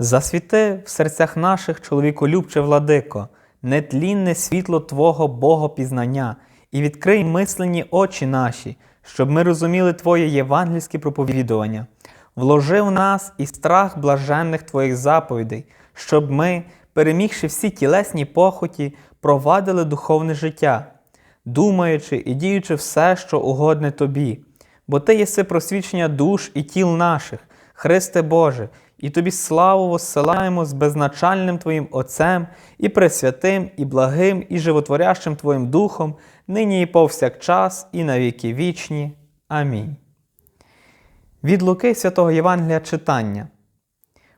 Засвіти в серцях наших, чоловіколюбче владико, нетлінне світло Твого Богопізнання і відкрий мислені очі наші, щоб ми розуміли Твоє євангельське проповідування. Вложи в нас і страх блаженних Твоїх заповідей, щоб ми, перемігши всі тілесні похоті, провадили духовне життя, думаючи і діючи все, що угодне Тобі. Бо Ти єси просвічення душ і тіл наших, Христе Боже, і Тобі славу воссилаємо з безначальним Твоїм Отцем, і пресвятим, і благим, і животворящим Твоїм Духом, нині і повсякчас, і на віки вічні. Амінь. Від Луки Святого Євангелія читання.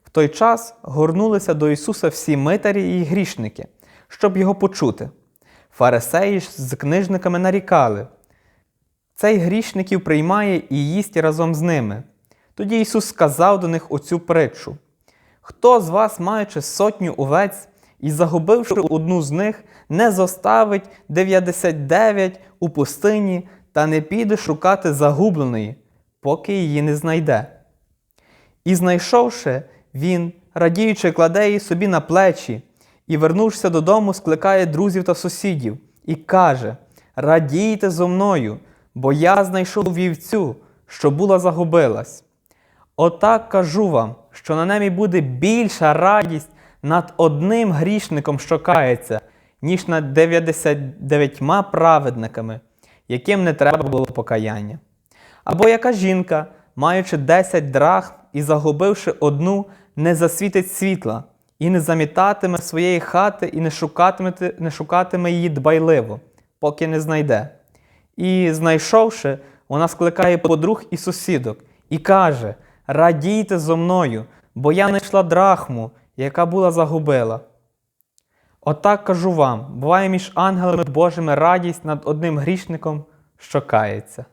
В той час горнулися до Ісуса всі митарі і грішники, щоб його почути. Фарисеї ж з книжниками нарікали. Цей грішників приймає і їсть разом з ними. Тоді Ісус сказав до них оцю притчу: Хто з вас, маючи сотню овець і загубивши одну з них, не зоставить 99 у пустині та не піде шукати загубленої, поки її не знайде. І знайшовши, він, радіючи, кладе її собі на плечі, і, вернувшися додому, скликає друзів та сусідів і каже: Радійте зо мною, бо я знайшов вівцю, що була загубилась. Отак кажу вам, що на небі буде більша радість над одним грішником, що кається, ніж над 99 праведниками, яким не треба було покаяння. Або яка жінка, маючи 10 драхм і загубивши одну, не засвітить світла, і не замітатиме своєї хати, і не шукатиме, не шукатиме її дбайливо, поки не знайде. І, знайшовши, вона скликає подруг і сусідок і каже: Радійте зо мною, бо я знайшла драхму, яка була загубила. Отак кажу вам: буває між ангелами Божими радість над одним грішником, що кається.